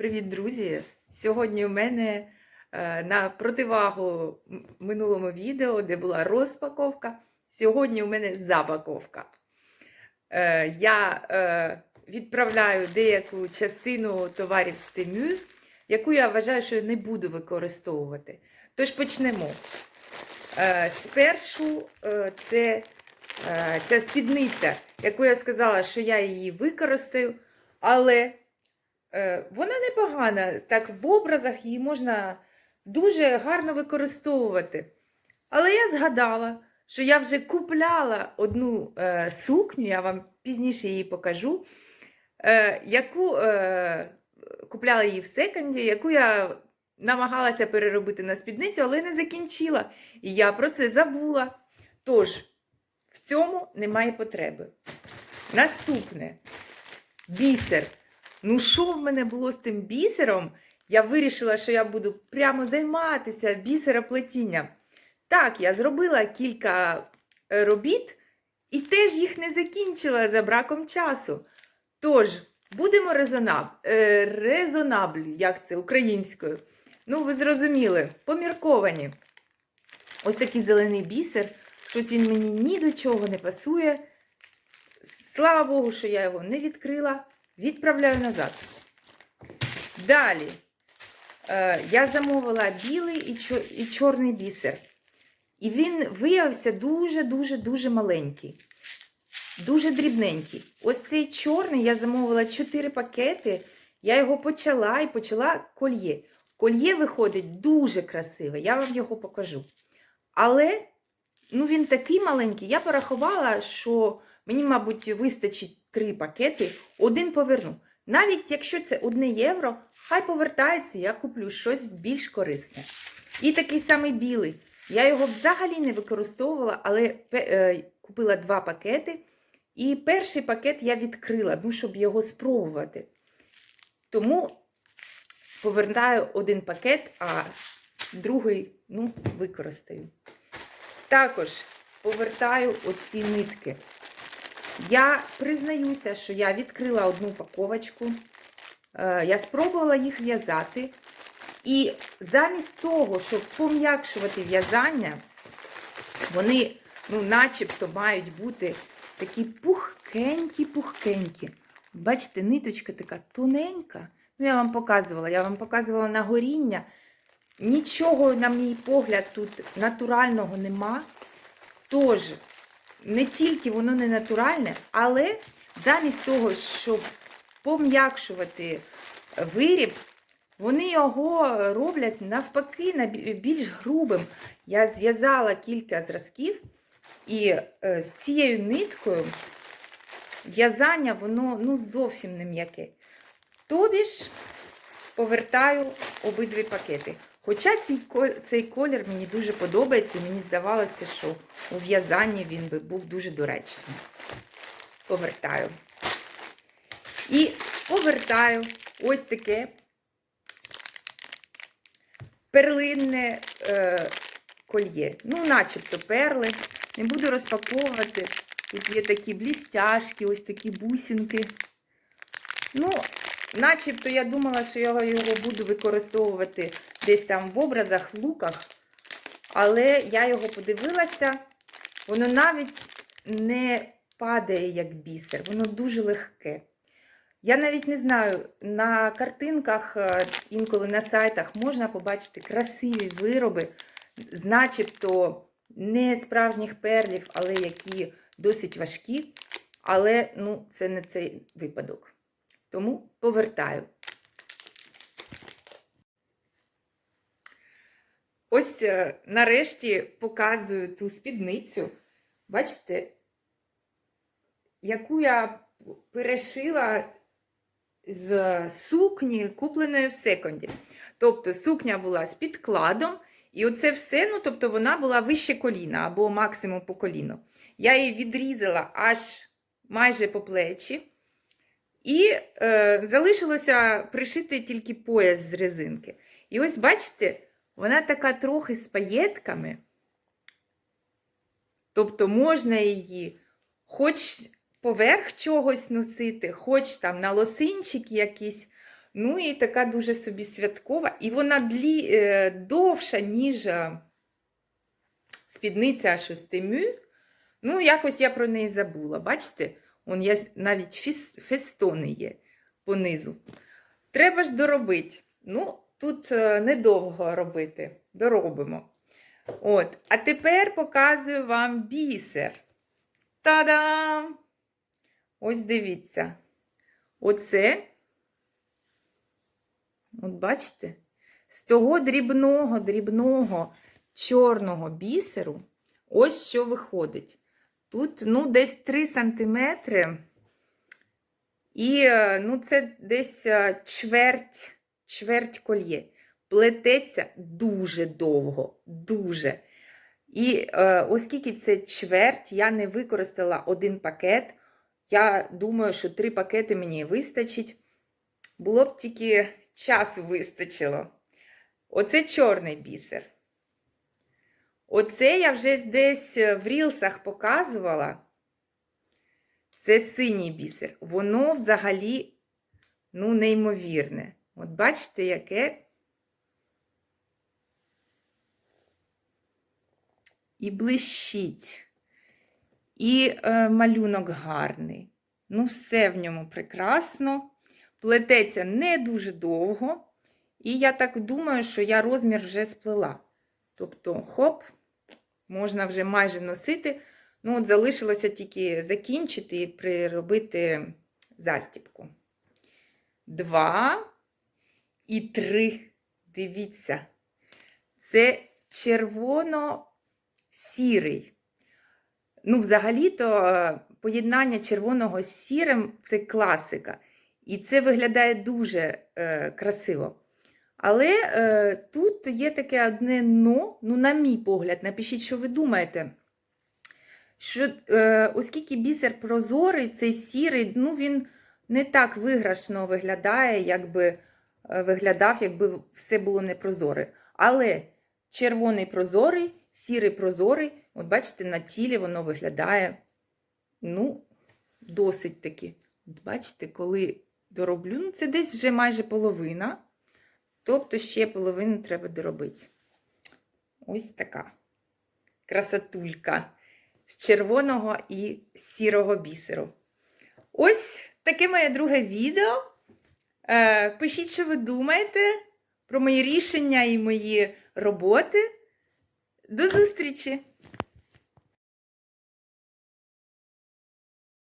Привіт, друзі! Сьогодні у мене е, на противагу минулому відео, де була розпаковка. Сьогодні у мене запаковка. Е, я е, відправляю деяку частину товарів з Тему, яку я вважаю, що не буду використовувати. Тож почнемо. Спершу це ця спідниця, яку я сказала, що я її використаю, але Вона непогана, так в образах її можна дуже гарно використовувати. Але я згадала, що я вже купляла одну е, сукню, я вам пізніше її покажу, е, яку е, купляла її в секонді, яку я намагалася переробити на спідницю, але не закінчила. І я про це забула. Тож, в цьому немає потреби. Наступне бісер. Ну, що в мене було з тим бісером? Я вирішила, що я буду прямо займатися бісероплетінням. Так, я зробила кілька е, робіт і теж їх не закінчила за браком часу. Тож, будемо резонаб... е, резонаблі, як це українською. Ну, ви зрозуміли, помірковані. Ось такий зелений бісер. Щось він мені ні до чого не пасує. Слава Богу, що я його не відкрила. Відправляю назад. Далі е, я замовила білий і, чорний бісер. І він виявився дуже-дуже-дуже маленький. Дуже дрібненький. Ось цей чорний я замовила 4 пакети. Я його почала і почала кольє. Кольє виходить дуже красиве, я вам його покажу. Але ну, він такий маленький, я порахувала, що мені, мабуть, вистачить 3 пакети, один поверну. Навіть якщо це 1 євро, хай повертається, я куплю щось більш корисне. І такий самий білий. Я його взагалі не використовувала, але е, купила два пакети. І перший пакет я відкрила, ну, щоб його спробувати. Тому повертаю один пакет, а другий ну, використаю. Також повертаю оці нитки. Я признаюся, що я відкрила одну упаковочку, е, я спробувала їх в'язати. І замість того, щоб пом'якшувати в'язання, вони, ну, начебто, мають бути такі пухкенькі-пухкенькі. Бачите, ниточка така тоненька. Ну, я вам показувала, я вам показувала на горіння. Нічого, на мій погляд, тут натурального нема. Тож, не тільки воно не натуральне, але замість того, щоб пом'якшувати виріб, вони його роблять навпаки на більш грубим. Я зв'язала кілька зразків, і е, з цією ниткою в'язання воно ну, зовсім не м'яке. Тобі ж повертаю обидві пакети. Хоча цей, колір мені дуже подобається, мені здавалося, що у в'язанні він би був дуже доречним. Повертаю. І повертаю ось таке перлинне е, кольє. Ну, начебто перли. Не буду розпаковувати. Тут є такі блістяшки, ось такі бусинки. Ну, начебто я думала, що я його буду використовувати десь там в образах, в луках. Але я його подивилася, воно навіть не падає як бісер, воно дуже легке. Я навіть не знаю, на картинках, е, інколи на сайтах можна побачити красиві вироби, з начебто не справжніх перлів, але які досить важкі. Але ну, це не цей випадок. Тому повертаю. Ось е, нарешті показую ту спідницю. Бачите, яку я перешила з сукні, купленої в секонді. Тобто сукня була з підкладом, і оце все, ну, тобто вона була вище коліна або максимум по коліну. Я її відрізала аж майже по плечі. І е, залишилося пришити тільки пояс з резинки. І ось, бачите, вона така трохи з паєтками. Тобто можна її хоч поверх чогось носити, хоч там на лосинчик якийсь. Ну і така дуже собі святкова. І вона длі, е, довша, ніж е, спідниця Шостемю. Ну, якось я про неї забула. Бачите? Он є навіть фіс, фестони є понизу. Треба ж доробити. Ну, тут е, недовго робити. Доробимо. От. А тепер показую вам бісер. Та-дам! Ось дивіться. Оце. От бачите? З того дрібного, дрібного чорного бісеру, ось що виходить. Тут, ну, десь 3 сантиметри. І, е, ну, це десь е, чверть, чверть кольє. Плететься дуже довго, дуже. І е, оскільки це чверть, я не використала один пакет. Я думаю, що три пакети мені вистачить. Було б тільки часу вистачило. Оце чорний бісер. Оце я вже десь в рілсах показувала. Це синій бісер. Воно взагалі, ну, неймовірне. От бачите, яке. І блищить. І е, малюнок гарний. Ну, все в ньому прекрасно. Плететься не дуже довго. І я так думаю, що я розмір вже сплела. Тобто, хоп, можна вже майже носити. Ну, от залишилося тільки закінчити і приробити застіпку. Два і три. Дивіться. Це червоно-сірий. Ну, взагалі-то е, поєднання червоного з сірим це класика. І це виглядає дуже е, красиво. Але е, тут є таке одне но, ну, на мій погляд, напишіть, що ви думаєте. Що, е, оскільки бісер прозорий, цей сірий, ну, він не так виграшно виглядає, як би е, виглядав, якби все було непрозоре. Але червоний прозорий, сірий прозорий, от бачите, на тілі воно виглядає, ну, досить таки. От бачите, коли дороблю, ну, це десь вже майже половина. Тобто ще половину треба доробити. Ось така красотулька з червоного і сірого бісеру. Ось таке моє друге відео. Е, Пишіть, що ви думаєте про мої рішення і мої роботи. До зустрічі!